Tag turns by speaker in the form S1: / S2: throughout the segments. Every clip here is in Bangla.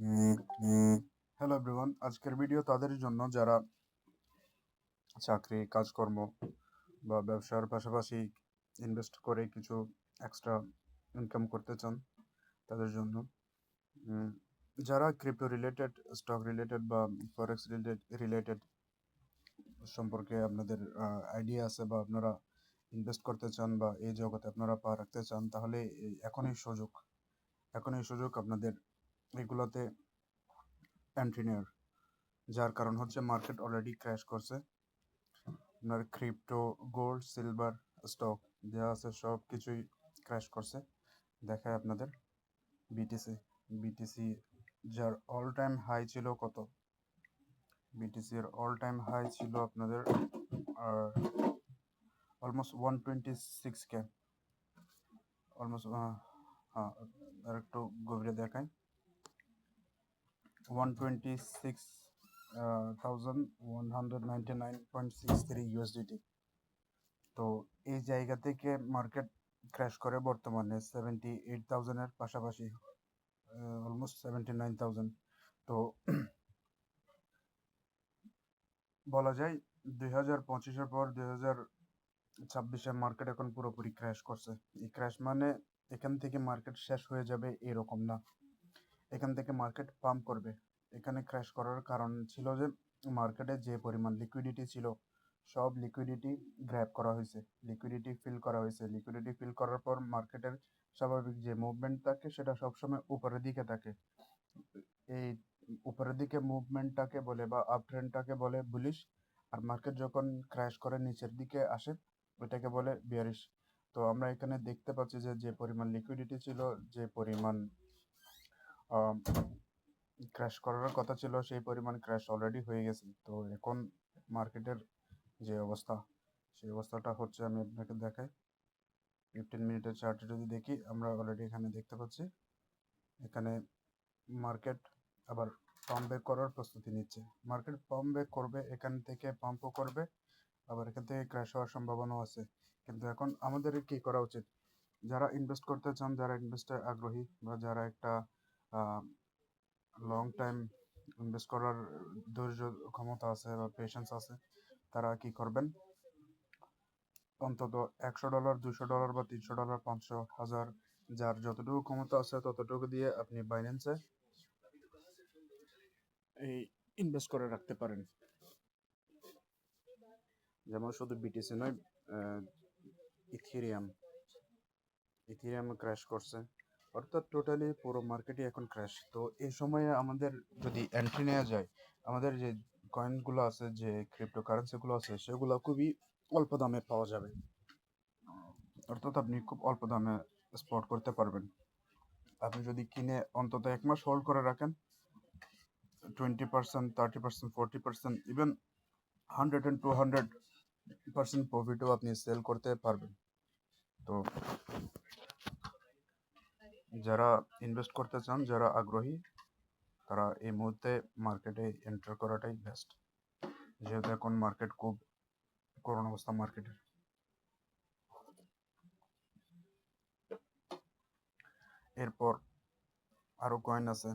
S1: হ্যালো এভরিওয়ান আজকের ভিডিও তাদের জন্য যারা চাকরি, কাজকর্ম বা ব্যবসার পাশাপাশি ইনভেস্ট করে কিছু এক্সট্রা ইনকাম করতে চান, তাদের জন্য যারা ক্রিপ্টো রিলেটেড স্টক রিলেটেড বা ফরেক্স রিলেটেড রিলেটেড সম্পর্কে আপনাদের আইডিয়া আছে বা আপনারা ইনভেস্ট করতে চান বা এই জগতে আপনারা পা রাখতে চান, তাহলে এখনই সুযোগ এখনই সুযোগ আপনাদের এগুলোতে এন্ট্রি নেওয়ার। যার কারণ হচ্ছে মার্কেট অলরেডি ক্র্যাশ করছে। আপনার ক্রিপ্টো গোল্ড সিলভার স্টক যা আছে সব কিছুই ক্র্যাশ করছে। দেখায় আপনাদের। বিটিসি বিটিসি যার অল টাইম হাই ছিল কত? বিটিসি এর অল টাইম হাই ছিল আপনাদের almost one twenty six K almost হ্যাঁ আর একটু গভীরে দেখায় one twenty six thousand one hundred ninety nine point six three USDT তো এই জায়গা থেকে মার্কেট ক্র্যাশ করে বর্তমানে সেভেন্টি এইট থাউজেন্ডের পাশাপাশি অলমোস্ট সেভেন্টি নাইন থাউজেন্ড তো বলা যায় দুই হাজার পঁচিশের পর দুই হাজার ছাব্বিশে মার্কেট এখন পুরোপুরি ক্র্যাশ করছে। এই ক্র্যাশ মানে এখান থেকে মার্কেট শেষ হয়ে যাবে এরকম না। এখান থেকে মার্কেট পাম্প করবে। এখানে ক্র্যাশ করার কারণ ছিল যে মার্কেটে যে পরিমাণ লিকুইডিটি ছিল, সব লিকুইডিটি গ্র্যাব করা হয়েছে। লিকুইডিটি ফিল করা হয়েছে। লিকুইডিটি ফিল করার পর মার্কেটের স্বাভাবিক যে মুভমেন্ট থাকে, সেটা সবসময় উপরের দিকে থাকে। এই উপরের দিকে মুভমেন্টটাকে বলে বা আপ ট্রেন্ডটাকে বলে বুলিশ আর মার্কেট যখন ক্র্যাশ করে নিচের দিকে আসে, ওইটাকে বলে বিয়ারিশ তো আমরা এখানে দেখতে পাচ্ছি যে যে পরিমাণ লিকুইডিটি ছিল, যে পরিমাণ ক্র্যাশ করার কথা ছিল, সেই পরিমাণ ক্র্যাশ অলরেডি হয়ে গেছে। তো এখন মার্কেটের যে অবস্থা, সেই অবস্থাটা হচ্ছে আমি আপনাকে দেখাই। ফিফটিন মিনিটের চার্টে যদি দেখি, আমরা অলরেডি এখানে দেখতে পাচ্ছি। এখানে মার্কেট আবার পাম্প ব্যাক করার প্রস্তুতি নিচ্ছে। মার্কেট পাম্প ব্যাক করবে, এখান থেকে পাম্পও করবে, আবার এখান থেকে ক্র্যাশ হওয়ার সম্ভাবনাও আছে। কিন্তু এখন আমাদের কি করা উচিত? যারা ইনভেস্ট করতে চান, যারা ইনভেস্টে আগ্রহী বা যারা একটা লং টাইম ইনভেস্ট করার ধৈর্য, ক্ষমতা আছে বা পেশেন্স আছে, তারা কি করবেন? অন্তত একশো ডলার দুশো ডলার বা তিনশো ডলার পাঁচশো, হাজার, যার যতটুকু ক্ষমতা আছে ততটুকু দিয়ে আপনি বাইন্যান্সে এই ইনভেস্ট করে রাখতে পারেন। যেমন শুধু বিটিসি নয় ইথিরিয়াম ইথিরিয়াম ক্র্যাশ করছে। অর্থাৎ টোটালি পুরো মার্কেটই এখন ক্র্যাশ তো এই সময়ে আমাদের যদি এন্ট্রি নেওয়া যায়, আমাদের যে কয়েনগুলো আছে, যে ক্রিপ্টো কারেন্সিগুলো আছে, সেগুলো খুবই অল্প দামে পাওয়া যাবে। অর্থাৎ আপনি খুব অল্প দামে স্পট করতে পারবেন। আপনি যদি কিনে অন্তত এক মাস হোল্ড করে রাখেন twenty percent thirty percent forty percent even hundred and two hundred percent প্রফিটও আপনি সেল করতে পারবেন। তো যারা ইনভেস্ট করতে চান, যারা আগ্রহী, তারা এই মুহূর্তে মার্কেটে এন্টার করাটাই বেস্ট যেহেতু এখন মার্কেট খুব করোনা অবস্থা মার্কেটের এরপর আরও কয়েন আছে।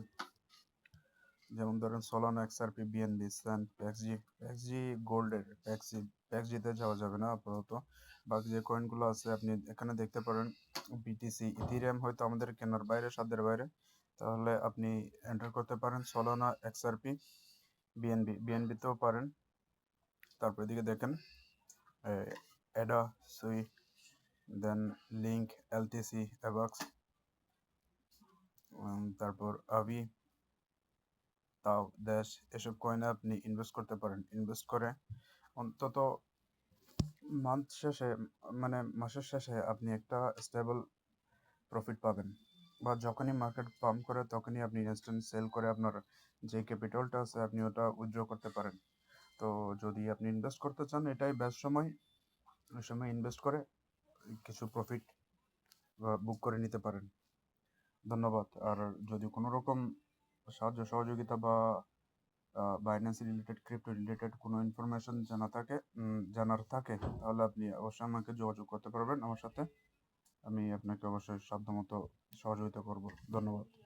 S1: যেমন ধরেন সোলানো এক্সআরপি বিএনবি স্যান প্যাক্সজি প্যাক্সজি গোল্ডের প্যাক্সি প্যাক্সজিতে যাওয়া যাবে না আপাতত। বাকি যে কয়েনগুলো আছে, আপনি এখানে দেখতে পারেন বিটিসি ইথিরিয়াম হয়তো আমাদের কেনার বাইরে সাধ্যের বাইরে। তাহলে আপনি এন্টার করতে পারেন সোলানা এক্সআরপি বিএনবি বিএনবিতেও পারেন। তারপর এদিকে দেখেন এডা সুই দেন লিঙ্ক এলটিসি অ্যাবাক্স তারপর আবি তাও দেশ এসব কয়েনে আপনি ইনভেস্ট করতে পারেন ইনভেস্ট করে অন্তত মান্থ শেষে মানে মাসের শেষে আপনি একটা স্টেবল প্রফিট পাবেন বা যখনই মার্কেট পাম্প করে তখনই আপনি ইনস্ট্যান্ট সেল করে আপনার যে ক্যাপিটালটা আছে আপনি ওটা উইথড্র করতে পারেন তো যদি আপনি ইনভেস্ট করতে চান এটাই বেস্ট সময় ওই সময় ইনভেস্ট করে কিছু প্রফিট বুক করে নিতে পারেন ধন্যবাদ আর যদি কোনো রকম সাহায্য, সহযোগিতা বা বাইন্যান্স রিলেটেড ক্রিপ্টো রিলেটেড কোনো ইনফরমেশন জানা থাকে জানার থাকে, তাহলে আপনি অবশ্যই আমাকে যোগাযোগ করতে পারবেন। আমার সাথে আমি আপনাকে অবশ্যই সাধ্যমতো সহযোগিতা করব। ধন্যবাদ।